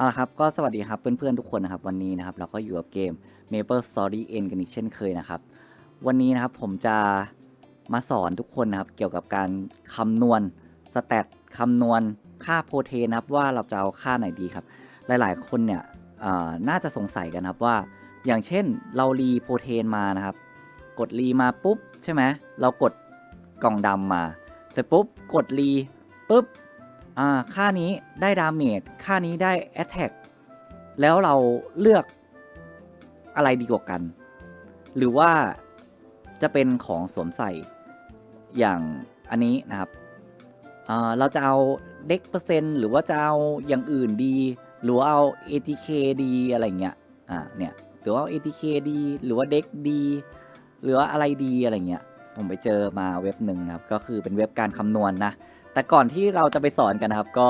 เอาละครับก็สวัสดีครับเพื่อนๆทุกคนนะครับวันนี้นะครับเราก็อยู่กับเกม Maple Story End กันอีกเช่นเคยนะครับ วันนี้นะครับผมจะมาสอนทุกคนนะครับเกี่ยวกับการคำนวณสแตทคำนวณค่าโปรเทนครับว่าเราจะเอาค่าไหนดีครับ หลายๆ คนเนี่ยเอ่อน่าจะสงสัยกันครับว่า อย่างเช่นเรารีโปรเทนมานะครับ กดรีมาปุ๊บใช่ไหมเรากดกล่องดำมา เสร็จปุ๊บกดรีปุ๊บ ค่านี้ได้ดาเมจค่านี้ได้แอ t แทกแล้วเราเลือกอะไรดีกว่ากัน หรือว่าจะเป็นของสวมใส่อย่างอันนี้นะครับอ่าเราจะเอาเด็กเปอร์เซ็นต์หรือว่าจะเอาอย่างอื่นดี หรือว่าเอา ATK ดีอะไรเงี้ยอ่าเนี่ยหรือว่า ATK ดี หรือว่าเด็กดี หรือว่าอะไรดีอะไรเงี้ยผมไปเจอมาเว็บหนึ่งครับ ก็คือเป็นเว็บการคำนวณนนะ แต่ก่อนที่เราจะไปสอนกันนะครับ ก็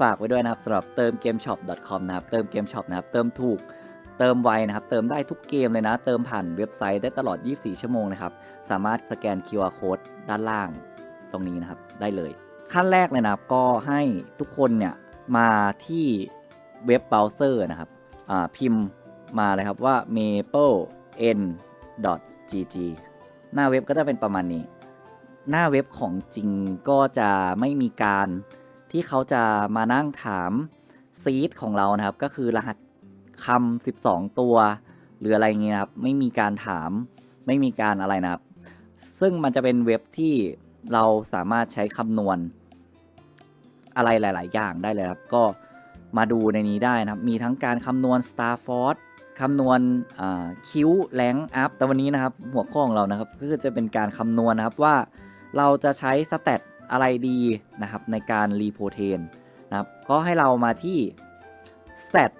ฝากไว้ด้วยนะครับสำหรับเติมเกมช็อป .com นะครับ เติมเกมช็อปนะครับ เติมถูก เติมไวนะครับ เติมได้ทุกเกมเลยนะ เติมผ่านเว็บไซต์ได้ตลอด 24 ชั่วโมงนะครับ สามารถสแกน QR code ด้านล่างตรงนี้นะครับ ได้เลย ขั้นแรกเลยนะครับ ก็ให้ทุกคนเนี่ยมาที่เว็บเบราว์เซอร์นะครับอ่าพิมพ์มาเลยครับว่า maple n gg หน้าเว็บก็จะเป็นประมาณนี้ หน้าเว็บของจริงก็จะไม่มีการที่เขาจะมานั่งถามซีดของเรานะครับ ก็คือรหัสคำ12 ตัว หรืออะไรเงี้ยครับ ไม่มีการถามไม่มีการอะไรนะครับ ซึ่งมันจะเป็นเว็บที่เราสามารถใช้คำนวณ อะไรหลาย ๆ อย่างได้เลยครับ ก็มาดูในนี้ได้นะครับ มีทั้งการคำนวณ Star Force คำนวณคิวแรงอัพแต่วันนี้นะครับ หัวข้อของเรานะครับ ก็คือจะเป็นการคำนวณนะครับว่า เราจะใช้สเตตอะไรดีนะครับในการรีโพเทนนะครับก็ให้เรามาที่ stat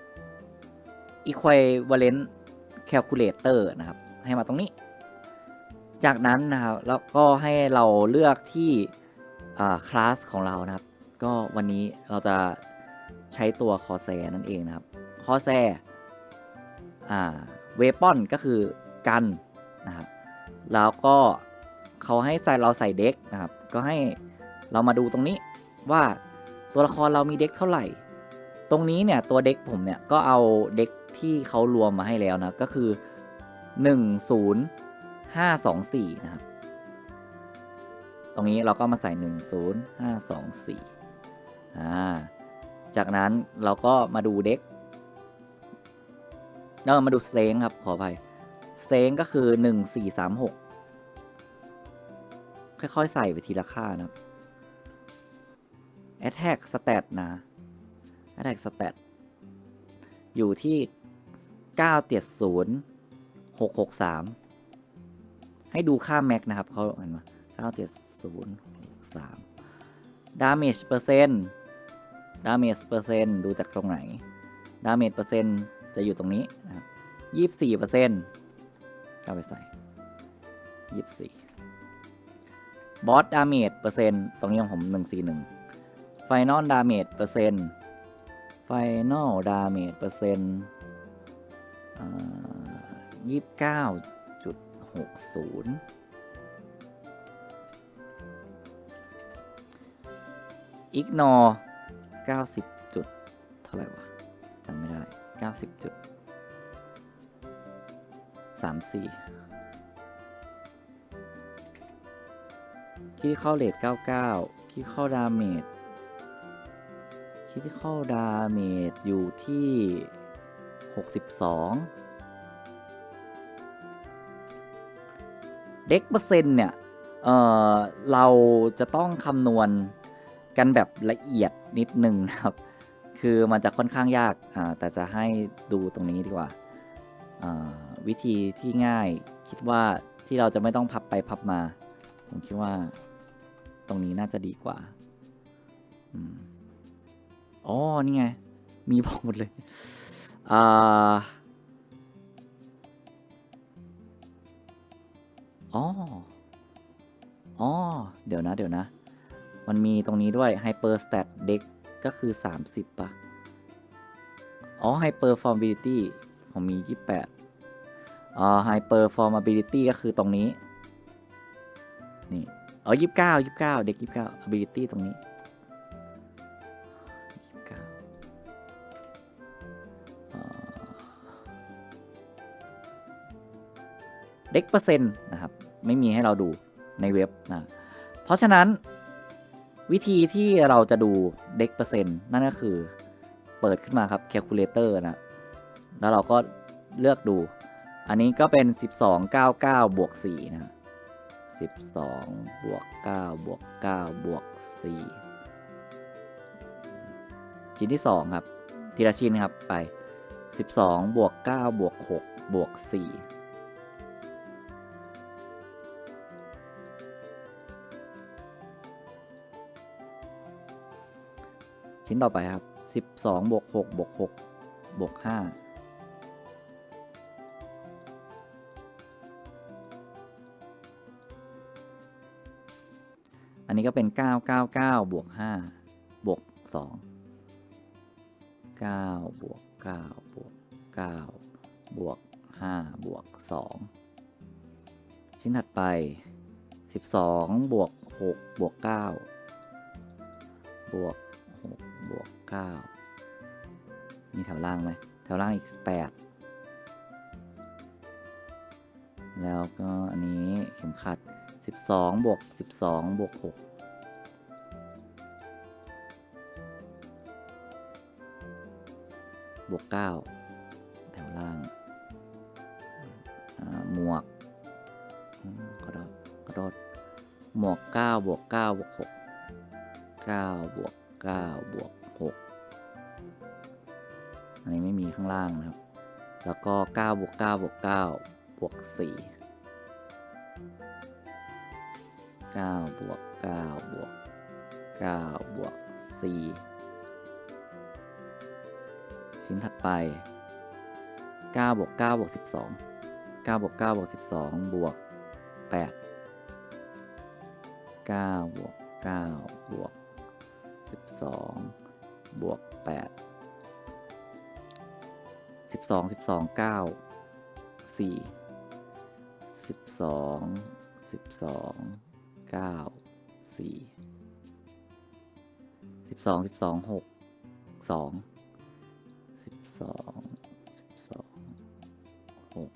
equivalent calculator นะครับ ให้มาตรงนี้ จากนั้นนะครับ แล้วก็ให้เราเลือกที่คลาสของเรานะครับ ก็วันนี้เราจะใช้ตัวคอแซนั่นเองนะครับคอแซอ่าเวปอนก็คือกันนะครับ แล้วก็ เขาให้ใส่เราใส่เด็กนะครับ ก็ให้เรามาดูตรงนี้ว่าตัวละครเรามีเด็กเท่าไหร่ ตรงนี้เนี่ยตัวเด็กผมเนี่ยก็เอาเด็กที่เขารวมมาให้แล้วนะก็คือ 1 0 5 2 4 นะครับ ตรงนี้เราก็มาใส่ 1 0 5 2 4 อ่า จากนั้นเราก็มาดูเด็กเรามาดูเตงครับขออภัยเตงก็คือ 1 4 3 6 ค่อยๆ ใส่ไปทีละค่านะครับ attack stat นะ attack stat อยู่ที่ 970 663 ให้ดูค่า max นะครับเขาเห็นไหม970 63 damage เปอร์เซ็นต์ damage เปอร์เซ็นต์ดูจากตรงไหน damage เปอร์เซ็นต์จะอยู่ตรงนี้นะครับ24เปอร์เซ็นต์ก็ไปใส่24 บอสดาเมจเปอร์เซ็นต์ตรงนี้ของผม 141ไฟนอลดาเมจเปอร์เซ็นต์ไฟนอลดาเมจเปอร์เซ็นต์ยี่สิบเก้าจุดหกศูนย์อีกนอเก้าสิบจุด เท่าไหร่วะจำไม่ได้เก้าสิบจุดสามสี่ คิดเข้าเลท99คิดเข้าดาเมจคิดเข้าดาเมจอยู่ที่ 62 เด็กเปอร์เซ็นต์เนี่ยเออเราจะต้องคำนวณกันแบบละเอียดนิดนึงนะครับ คือมันจะค่อนข้างยากอ่าแต่จะให้ดูตรงนี้ดีกว่าอ่า วิธีที่ง่ายคิดว่าที่เราจะไม่ต้องพับไปพับมา ผมคิดว่า ตรงนี้น่าจะดีกว่าอมอ๋อ นี่ไง มีบอกหมดเลย อ่า อ๋อ อ๋อ เดี๋ยวนะ เดี๋ยวนะ มันมีตรงนี้ด้วย Hyper Stat Deck ก็คือ 30ป่ะ อ๋อ Hyper Formability ผมมี 28 อ่า Hyper Formability ก็คือตรงนี้ นี่ เอ๋อยี่สิบเก้ายี่สิบเก้าเด็กยี่สิบเก้า ability ตรงนี้เด็กเปอร์เซ็นต์นะครับ ไม่มีให้เราดูในเว็บนะ เพราะฉะนั้นวิธีที่เราจะดูเด็กเปอร์เซ็นต์นั่นก็คือเปิดขึ้นมาครับแคคูลเลเตอร์นะ แล้วเราก็เลือกดู อันนี้ก็เป็น 1299 บวก 4 นะ 12 บวก 9 บวก 9 บวก 4 ชิ้นที่ 2 ครับ ทีละชิ้นครับไป 12 บวก 9 บวก 6 บวก 4ชิ้นต่อไปครับ 12บวก6บวก6บวก5 นนี้ก็เป็น 999 บวก 5 บวก 2 9 บวก 9 บวก 9 บวก 5 บวก 2 ชิ้นถัดไป 12 บวก 6 บวก 9 บวก 6 บวก 9 มีแถวล่างไหม แถวล่างอีก 8 แล้วก็อันนี้เข็มขัด 12บวก12บวก6บวก9แถวล่าง หมวกอืมขอโทษขอโทษหมวก9บวก9บวก6 9บวก9บวก6อันนี้ไม่มีข้างล่างนะครับ แล้วก็9บวก9บวก9บวก4 9บวก9บวก9บวก4ชิ้นถัดไป9บวก9บวก12 9บวก9บวก12บวก8 9บวก9บวก12บวก8 12 12 9 4 12 12 9 4 12 12 6 2 12 12 6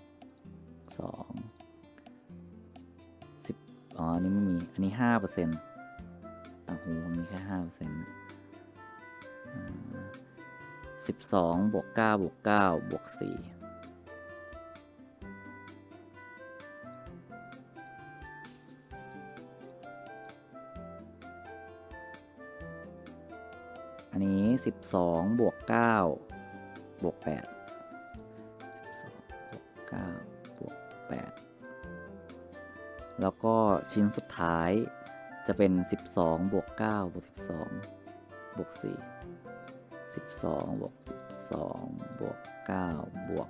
2 10อ๋ออันนี้ไม่มี อันนี้ห้าเปอร์เซ็นต์ต่างหูมันมีแค่ห้าเปอร์เซ็นต์สิบสองบวกเก้าบวกเก้าบวกสี่ อันนี้สิบสองบวกเก้าบวกแปดสิบสองบวกเก้าบวกแปดแล้วก็ชิ้นสุดท้ายจะเป็น 12บวก9บวก12บวก4 12บวก12บวก9บวก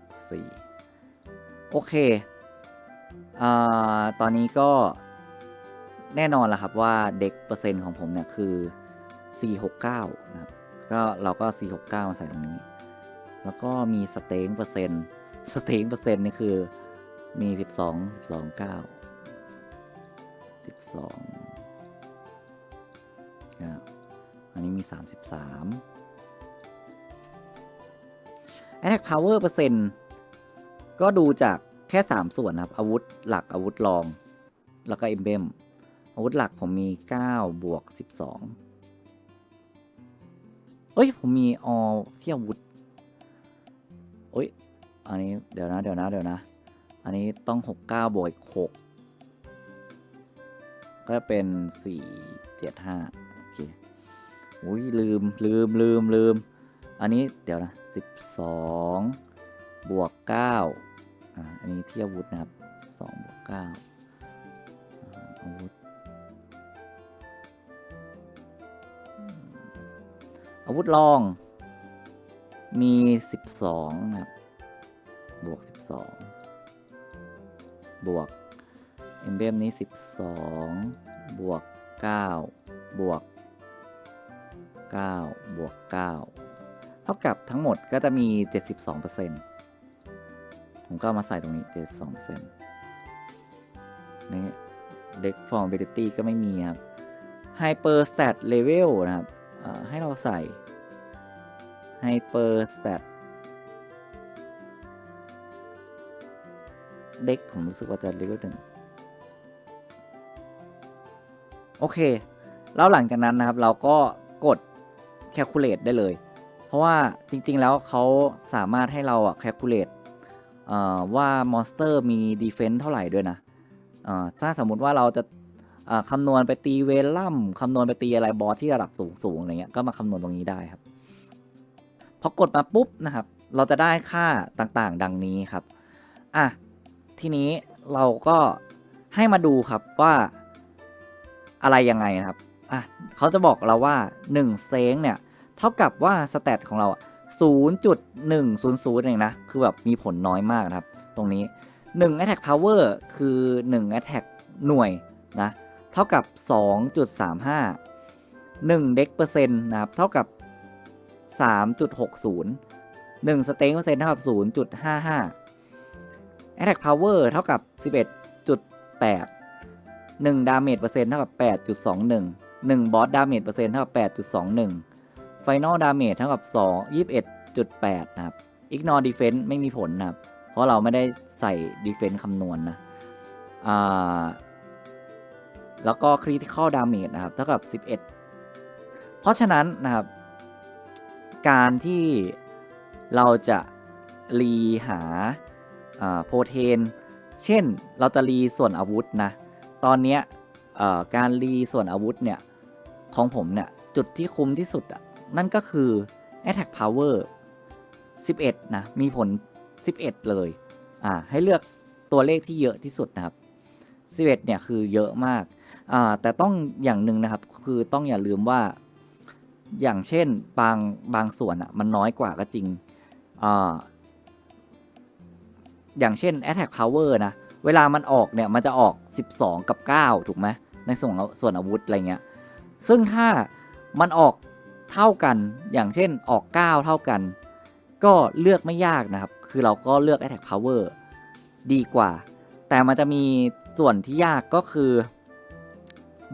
4โอเคอตอนนี้ก็แน่นอนแล้วครับว่าเด็กเปอร์เซ็นต์ของผมเนี่ยคือ 469 นะครับ ก็เราก็ 469 มาใส่ตรงนี้ แล้วก็มีสเต็งเปอร์เซ็นต์สเต็งเปอร์เซ็นต์นี่คือมี 12 12 9 12อะอันนี้มี 33 Attack Power เปอร์เซ็นต์ก็ดูจากแค่ 3 ส่วนนะครับ อาวุธหลักอาวุธรอง แล้วก็ Emblem อาวุธหลักผมมี 9 บวก 12 เอ้ย ผมมีออที่อาวุธเอ้ย อันนี้เดี๋ยวนะ เดี๋ยวนะ เดี๋ยวนะ อันนี้ต้อง 69 บวกอีก6ก็จะเป็น 4 7 5 โอเค อุ้ยลืมลืมลืมลืม อันนี้เดี๋ยวนะ 12 บวก 9 อ่า อันนี้ที่อาวุธนะครับ 2 บวก 9อาวุธ อาวุธรอง มี 12 นะครับ บวก 12 บวกเอ็มเบมนี้ 12 บวก 9 บวก 9 บวก 9 เท่ากับทั้งหมดก็จะมี 72%ผมก็มาใส่ตรงนี้ 72%นี่ Deck Formability ก็ไม่มีครับ Hyper Stat Level นะครับ ให้เราใส่ Hyper Stat เด็กผมรู้สึกว่าจะเลเวลหนึ่งโอเค แล้วหลังจากนั้นนะครับเราก็กด calculate ได้เลย เพราะว่าจริงๆแล้วเขาสามารถให้เราอะ calculate เอ่อว่ามอนสเตอร์มี defense เท่าไหร่ด้วยนะถ้าสมมุติว่าเราจะ คำนวณไปตีเวลัมคำนวณไปตีอะไรบอสที่ระดับสูงๆอะไรเงี้ยก็มาคำนวณตรงนี้ได้ครับพอกดมาปุ๊บนะครับ เราจะได้ค่าต่างๆ ดังนี้ครับอะทีนี้เราก็ให้มาดูครับว่าอะไรยังไงนะครับอะเขาจะบอกเราว่า1เซงเนี่ยเท่ากับว่าสเตตของเราอะ0.100เองนะคือแบบมีผลน้อยมากนะครับ ตรงนี้1 attack power คือ1 attack หน่วยนะ เท่ากับ 2.35 1 deck เปอร์เซ็นต์นะครับ เท่ากับ 3.60 1 stain เปอร์เซ็นต์เท่ากับ 0.55 attack power เท่ากับ 11.8 1 damage เปอร์เซ็นต์เท่ากับ 8.21 1 boss damage เปอร์เซ็นต์เท่ากับ 8.21 final damage เท่ากับ 2 21.8 นะครับ ignore defense ไม่มีผลนะครับ เพราะเราไม่ได้ใส่ defense คำนวณนะอ่า แล้วก็ critical damage นะครับ เท่ากับ 11 เพราะฉะนั้นนะครับ การที่เราจะรีหาโปรเทน เช่นเราจะรีส่วนอาวุธนะ ตอนนี้การรีส่วนอาวุธเนี่ย ของผมเนี่ย จุดที่คุ้มที่สุดอะนั่นก็คือ attack power 11 นะ มีผล 11 เลย อ่า ให้เลือกตัวเลขที่เยอะที่สุดนะครับ 11 เนี่ย คือเยอะมาก แต่ต้องอย่างหนึ่งนะครับ คือต้องอย่าลืมว่า อย่างเช่นบางบางส่วนอะมันน้อยกว่าก็จริงออย่างเช่น attack power นะ เวลามันออกเนี่ย มันจะออก 12 กับ 9 ถูกไหมในส่วนส่วนอาวุธอะไรเงี้ย ซึ่งถ้ามันออกเท่ากัน อย่างเช่นออก 9 เท่ากัน ก็เลือกไม่ยากนะครับ คือเราก็เลือก attack power ดีกว่า แต่มันจะมีส่วนที่ยากก็คือ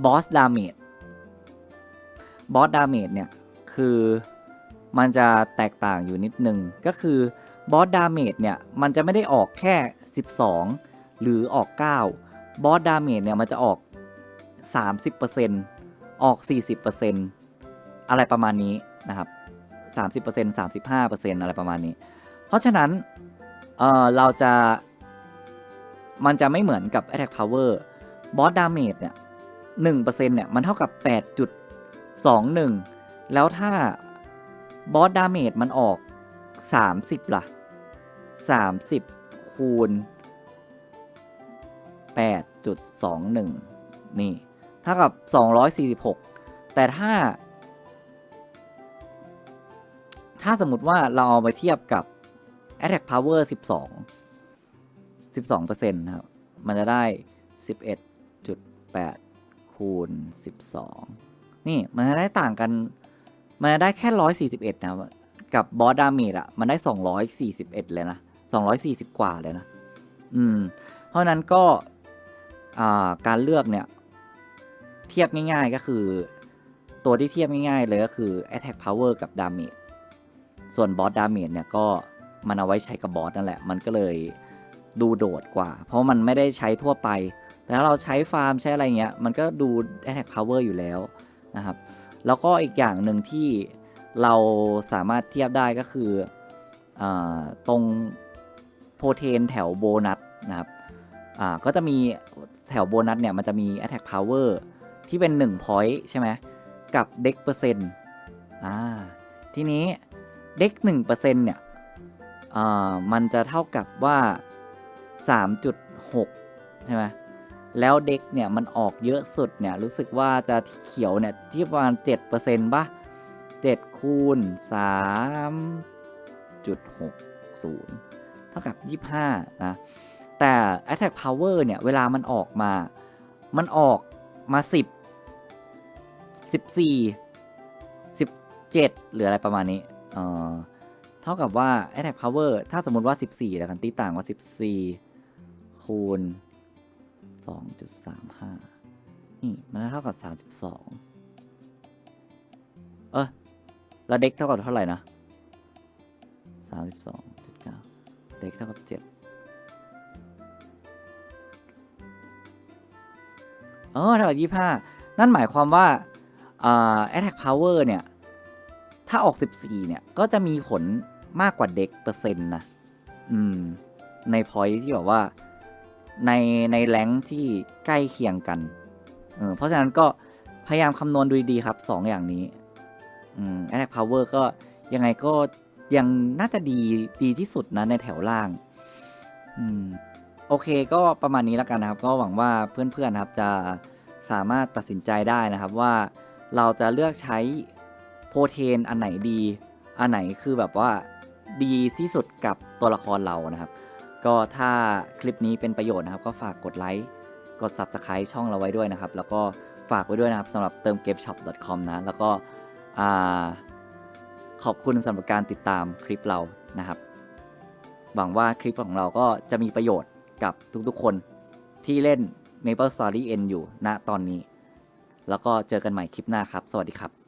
boss damage boss damage เนี่ยคือมันจะแตกต่างอยู่นิดนึง ก็คือ boss damage เนี่ยมันจะไม่ได้ออกแค่ 12 หรือออก9 boss damage เนี่ยมันจะออก 30%ออก 40%อะไรประมาณนี้นะครับ 30% 35%อะไรประมาณนี้ เพราะฉะนั้นเเราจะมันจะไม่เหมือนกับ attack power boss damage เนี่ย 1%เนี่ยมันเท่ากับ 8.21 แล้วถ้า boss damage มันออก 30ละ่ะ 30 คูณ 8.21 นี่ เท่ากับ 246 แต่ถ้า ถ้าสมมติว่าเราเอาไปเทียบกับ attack power 12 12%นะครับ มันจะได้ 11.8 คูณ 12 นี่มันจะได้ต่างกัน มันจะได้แค่ 141 นะครับกับบอสดาเมจอะมันได้ 241 เลยนะ 240 กว่าเลยนะ อืม เพราะนั้นก็การเลือกเนี่ย เทียบง่ายๆก็คือ ตัวที่เทียบง่ายๆเลยก็คือ attack power กับ damage ส่วนบอส damage เนี่ยก็มันเอาไว้ใช้กับบอสนั่นแหละ มันก็เลยดูโดดกว่า เพราะมันไม่ได้ใช้ทั่วไป แต่ถ้าเราใช้ฟาร์มใช้อะไรเงี้ย มันก็ดู attack power อยู่แล้วนะครับ แล้วก็อีกอย่างหนึ่งที่เราสามารถเทียบได้ก็คืออตรงโปรเทนแถวโบนัสนะครับก็จะมีแถวโบนัสเนี่ย มันจะมี attack power ที่เป็น1 point ใช่ไหมกับเด็กเปอร์เซ็นต์ทีนี้เด็ก1%เนี่ยอ่ามันจะเท่ากับว่า 3.6 ใช่ไหม แล้วเด็กเนี่ยมันออกเยอะสุดเนี่ยรู้สึกว่าจะเขียวเนี่ยที่ประมาณ7%ป่ะ7คูณ3.60 เท่ากับ 25 นะ แต่ attack power เนี่ย เวลามันออกมา มันออกมา 10 14 17 หรืออะไรประมาณนี้ เอ่อเท่ากับว่า attack power ถ้าสมมติว่า 14 แล้วกันตีต่างว่า 14 คูณ 32.35 นี่ มันเท่ากับ 32 เออแล้วเด็กเท่ากับเท่าไหร่นะ 32.9 เด็กเท่ากับ 7 เออเท่ากับ 25 นั่นหมายความว่าแอตแทกพาวเวอร์เนี่ย ถ้าออก 14 เนี่ย ก็จะมีผลมากกว่าเด็กเปอร์เซ็นต์นะ อืม ในพอยที่แบบว่า ในในแรงที่ใกล้เคียงกันเออเพราะฉะนั้นก็พยายามคำนวณดูดีครับ2อย่างนี้อืม attack power ก็ยังไงก็ยังน่าจะดีดีที่สุดนะในแถวล่าง อืม โอเคก็ประมาณนี้แล้วกันนะครับ ก็หวังว่าเพื่อนๆนะครับจะสามารถตัดสินใจได้นะครับว่าเราจะเลือกใช้โปรเทนอันไหนดี อันไหนคือแบบว่าดีที่สุดกับตัวละครเรานะครับ ก็ถ้าคลิปนี้เป็นประโยชน์นะครับ ก็ฝากกดไลค์กด Subscribe ช่องเราไว้ด้วยนะครับ แล้วก็ฝากไว้ด้วยนะครับสำหรับเติมเกม shop.com นะ แล้วก็ขอบคุณสำหรับการติดตามคลิปเรานะครับ หวังว่าคลิปของเราก็จะมีประโยชน์กับทุกๆคนที่เล่น Maple Story N อยู่ณตอนนี้ แล้วก็เจอกันใหม่คลิปหน้าครับ สวัสดีครับ